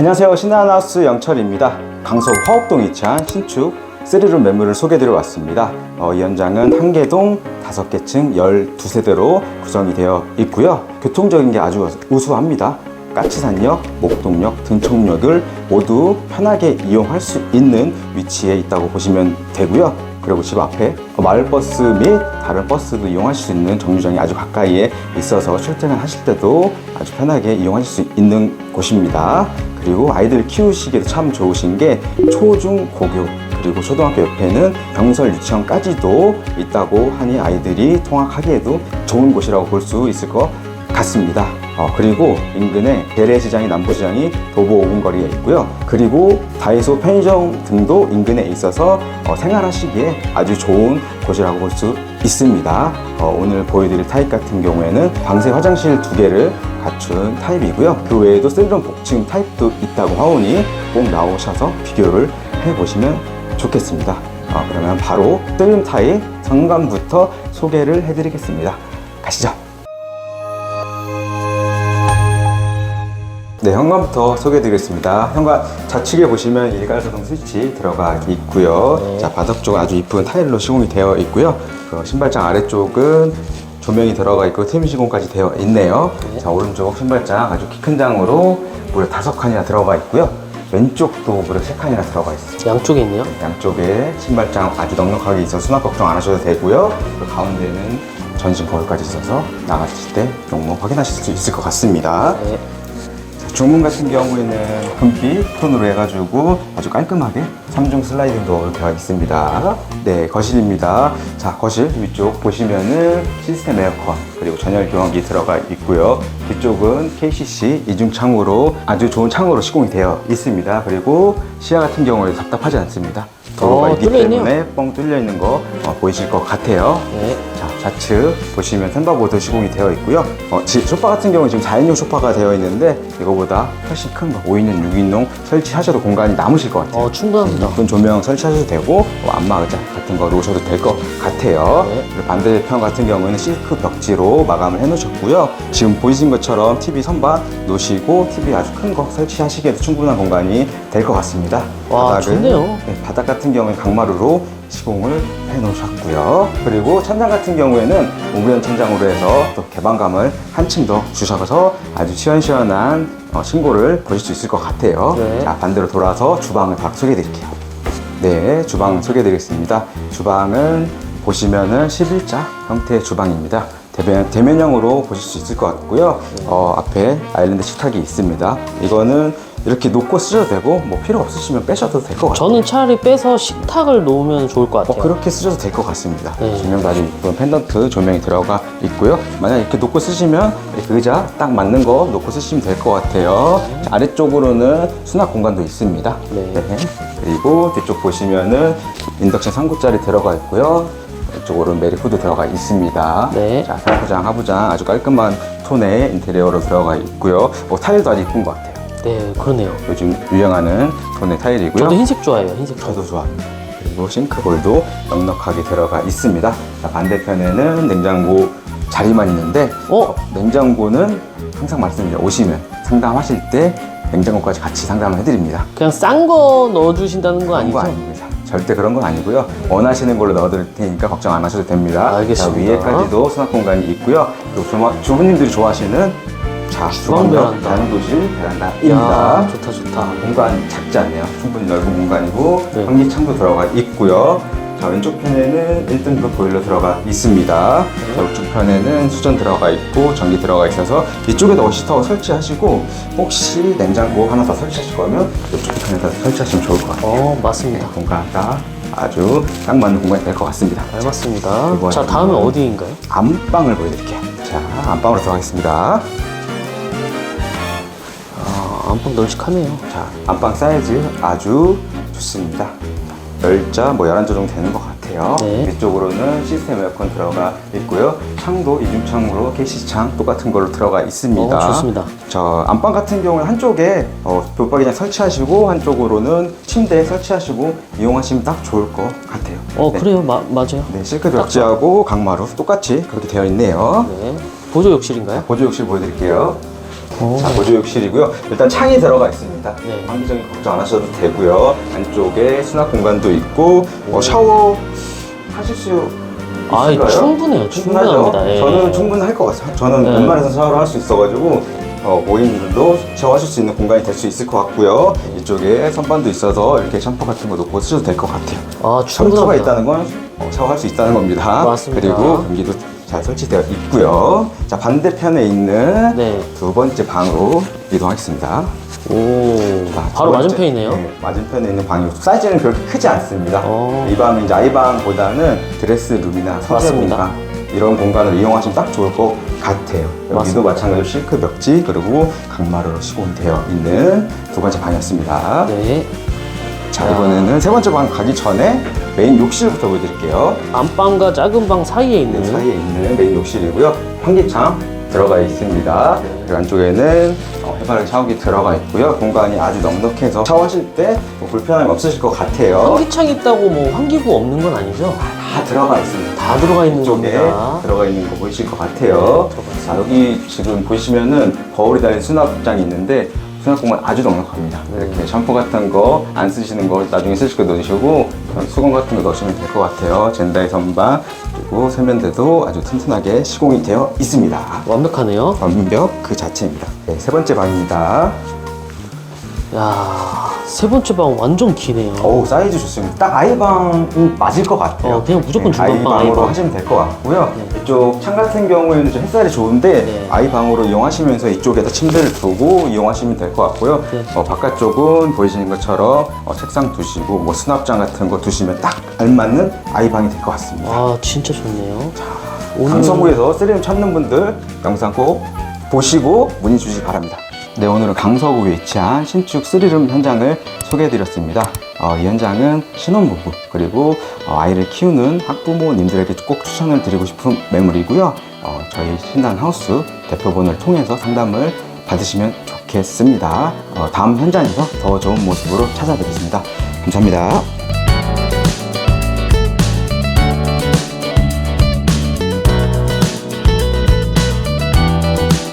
안녕하세요. 신한하우스 영철입니다. 강서 화곡동 위치한 신축 3룸 매물을 소개드려 왔습니다. 어, 이 현장은 한 개동 다섯 개 층 12세대로 구성이 되어 있고요. 교통적인 게 아주 우수합니다. 까치산역, 목동역, 등촌역을 모두 편하게 이용할 수 있는 위치에 있다고 보시면 되고요. 그리고 집 앞에 마을버스 및 다른 버스도 이용하실 수 있는 정류장이 아주 가까이에 있어서 출퇴근 하실 때도 아주 편하게 이용하실 수 있는 곳입니다. 그리고 아이들 키우시기에도 참 좋으신 게 초중 고교 그리고 초등학교 옆에는 병설 유치원까지도 있다고 하니 아이들이 통학하기에도 좋은 곳이라고 볼 수 있을 것 같습니다. 어, 그리고 인근에 재래시장이 남부시장이 도보 5분 거리에 있고요. 그리고 다이소 편의점 등도 인근에 있어서 어, 생활하시기에 아주 좋은 곳이라고 볼 수 있습니다. 어, 오늘 보여드릴 타입 같은 경우에는 방세 화장실 두 개를 갖춘 타입이고요. 그 외에도 셀룸 복층 타입도 있다고 하오니 꼭 나오셔서 비교를 해보시면 좋겠습니다. 어, 그러면 바로 셀룸 타입 현관부터 소개를 해드리겠습니다. 가시죠. 네, 현관부터 소개해드리겠습니다. 현관 좌측에 보시면 일괄소등 스위치 들어가 있고요. 네. 자, 바닥 쪽은 아주 이쁜 타일로 시공이 되어 있고요. 그 신발장 아래쪽은 조명이 들어가 있고 팀 시공까지 되어 있네요. 자, 오른쪽 신발장 아주 키 큰 장으로 무려 다섯 칸이나 들어가 있고요. 왼쪽도 무려 세 칸이나 들어가 있습니다. 양쪽에 있네요. 양쪽에 신발장 아주 넉넉하게 있어서 수납 걱정 안 하셔도 되고요. 그 가운데는 전신 거울까지 있어서 나가실 때 용모 확인하실 수 있을 것 같습니다. 네. 중문 같은 경우에는 금빛 톤으로 해가지고 아주 깔끔하게 3중 슬라이딩 도어로 되어 있습니다. 네, 거실입니다. 자, 거실 위쪽 보시면은 시스템 에어컨 그리고 전열 교환기 들어가 있고요. 뒤쪽은 KCC 이중 창으로 아주 좋은 창으로 시공이 되어 있습니다. 그리고 시야 같은 경우에 답답하지 않습니다. 도로가 어, 있기 뚫려 있네요. 때문에 뻥 뚫려 있는 거 어, 보이실 것 같아요. 네. 자, 좌측 보시면 샌바보드 시공이 되어 있고요. 어, 지- 소파 같은 경우는 지금 4인용 소파가 되어 있는데 이거보다 훨씬 큰 거, 5인용, 6인용 설치하셔도 공간이 남으실 것 같아요. 어, 충분합니다. 예쁜 조명 설치하셔도 되고 뭐 안마 의자 같은 거 놓으셔도 될 것 같아요. 네. 그리고 반대편 같은 경우에는 실크 벽지로 마감을 해놓으셨고요. 지금 보이신 것처럼 TV 선반 놓으시고 TV 아주 큰 거 설치하시기에도 충분한 공간이 될 것 같습니다. 와, 좋네요. 네, 바닥 같은 경우에 강마루로 시공을 해놓으셨고요. 그리고 천장 같은 경우에는 우면 천장으로 해서 또 개방감을 한층 더 주셔서 아주 시원시원한 어, 신고를 보실 수 있을 것 같아요. 네. 자, 반대로 돌아서 주방을 박 소개해드릴게요. 네, 주방 소개해드리겠습니다. 주방은 보시면은 11자 형태의 주방입니다. 대면, 대면형으로 보실 수 있을 것 같고요. 어, 앞에 아일랜드 식탁이 있습니다. 이거는 이렇게 놓고 쓰셔도 되고, 뭐 필요 없으시면 빼셔도 될 것 같아요. 저는 차라리 빼서 식탁을 놓으면 좋을 것 어, 같아요. 그렇게 쓰셔도 될 것 같습니다. 네. 조명도 아주 이쁜 펜던트 조명이 들어가 있고요. 만약 이렇게 놓고 쓰시면 이렇게 의자 딱 맞는 거 놓고 쓰시면 될 것 같아요. 자, 아래쪽으로는 수납 공간도 있습니다. 네. 그리고 뒤쪽 보시면은 인덕션 3구짜리 들어가 있고요. 이쪽으로는 메리코도 들어가 있습니다. 네. 자, 상부장, 하부장 아주 깔끔한 톤의 인테리어로 들어가 있고요. 어, 타일도 아주 이쁜 것 같아요. 네, 그러네요. 요즘 유행하는 톤의 타일이고요. 저도 흰색 좋아해요, 흰색. 저도 좋아합니다. 그리고 싱크볼도 넉넉하게 들어가 있습니다. 자, 반대편에는 냉장고 자리만 있는데 어? 냉장고는 항상 말씀드려 오시면 상담하실 때 냉장고까지 같이 상담을 해드립니다. 그냥 싼 거 넣어주신다는 거 그런 아니죠? 거 아닙니다. 절대 그런 건 아니고요. 원하시는 걸로 넣어드릴 테니까 걱정 안 하셔도 됩니다. 알겠습니다. 자, 위에까지도 수납 공간이 있고요. 그리고 주마- 주부님들이 좋아하시는 자, 주방 베란다. 단도실 베란다입니다. 야, 좋다, 좋다. 공간 작지 않네요. 충분히 넓은 공간이고 네. 환기창도 들어가 있고요. 자 왼쪽 편에는 1등급 보일러 들어가 있습니다. 네. 자 우측 편에는 수전 들어가 있고 전기 들어가 있어서 이쪽에다 워시터 설치하시고 혹시 냉장고 하나 더 설치하실 거면 이쪽 편에다 설치하시면 좋을 것 같아요. 어, 맞습니다. 공간가 아주 딱 맞는 공간이 될 것 같습니다. 잘 맞습니다. 이거 자, 아니면- 다음은 어디인가요? 안방을 보여드릴게요. 자 안방으로 들어가겠습니다. 아, 안방 널찍하네요. 자, 안방 사이즈 아주 좋습니다. 10자, 뭐 11자 정도 되는 것 같아요. 네. 위쪽으로는 시스템 에어컨 들어가 있고요. 창도 이중창으로 KC창 똑같은 걸로 들어가 있습니다. 어, 좋습니다. 저 안방 같은 경우는 한쪽에 어, 붙박이장 설치하시고 한쪽으로는 침대 설치하시고 이용하시면 딱 좋을 것 같아요. 어, 네. 그래요. 마, 맞아요. 네, 실크 벽지하고 강마루 똑같이 그렇게 되어 있네요. 네. 보조 욕실인가요? 보조 욕실 보여드릴게요. 오. 자, 보조 욕실이고요. 일단 창이 들어가 있습니다. 네. 환기적인 걱정 안 하셔도 되고요. 안쪽에 수납 공간도 있고 어, 샤워 하실 수 있을까요? 충분해요. 충분하죠? 충분합니다. 예. 저는 충분할 것 같아요. 저는 네. 웬만해서 샤워를 할 수 있어가지고 어, 모임들도 샤워하실 수 있는 공간이 될 수 있을 것 같고요. 이쪽에 선반도 있어서 이렇게 샴푸 같은 거 놓고 쓰셔도 될 것 같아요. 아, 샴푸가 충분합니다. 있다는 건 어, 샤워할 수 있다는 겁니다. 맞습니다. 그리고 변기도 잘 설치되어 있고요. 자 반대편에 있는 네. 두 번째 방으로 이동하겠습니다. 오, 자, 두 바로 번째. 맞은편이네요. 네, 맞은편에 있는 방이 사이즈는 그렇게 크지 않습니다. 어. 이 방은 이제 아이방보다는 드레스룸이나 서재 맞습니다. 공간 이런 공간을 이용하시면 딱 좋을 것 같아요. 여기도 맞습니다. 마찬가지로 실크 벽지 그리고 강마루로 시공되어 있는 두 번째 방이었습니다. 네. 자 야. 이번에는 세 번째 방 가기 전에 메인 욕실부터 보여드릴게요. 안방과 작은 방 사이에 있는 네, 사이에 있는 메인 욕실이고요. 환기창 들어가 있습니다. 그리고 안쪽에는 어, 해바라기 샤워기 들어가 있고요. 공간이 아주 넉넉해서 샤워하실 때뭐 불편함이 없으실 것 같아요. 환기창 있다고 뭐 환기구 없는 건 아니죠? 다 들어가 있습니다. 다 들어가 있는 이쪽에 겁니다. 들어가 있는 거 보이실 것 같아요. 네, 자, 여기 지금 보시면은 거울이 달린 수납장이 있는데 수납 공간 아주 넉넉합니다. 네. 이렇게 샴푸 같은 거 안 쓰시는 거 나중에 쓰실 거 넣으시고 수건 같은 거 넣으시면 될 것 같아요. 젠다이 선반 그리고 세면대도 아주 튼튼하게 시공이 되어 있습니다. 완벽하네요. 완벽 그 자체입니다. 네, 세 번째 방입니다. 야, 세 번째 방 완전 기네요. 어우 사이즈 좋습니다. 딱 아이방이 맞을 것 같아요. 어, 그냥 무조건 중간방, 아이방으로 아이방. 하시면 될 것 같고요. 네. 이쪽 창 같은 경우에는 좀 햇살이 좋은데 네. 아이방으로 이용하시면서 이쪽에다 침대를 두고 이용하시면 될 것 같고요. 네. 어, 바깥쪽은 보이시는 것처럼 어, 책상 두시고 뭐 수납장 같은 거 두시면 딱 알맞는 아이방이 될 것 같습니다. 아, 진짜 좋네요. 오늘 강서구에서 쓰리룸 찾는 분들 영상 꼭 보시고 문의 주시기 바랍니다. 네, 오늘은 강서구에 위치한 신축 쓰리룸 현장을 소개해드렸습니다. 어, 이 현장은 신혼부부 그리고 어, 아이를 키우는 학부모님들에게 꼭 추천을 드리고 싶은 매물이고요. 어, 저희 신단 하우스 대표분을 통해서 상담을 받으시면 좋겠습니다. 어, 다음 현장에서 더 좋은 모습으로 찾아뵙겠습니다. 감사합니다.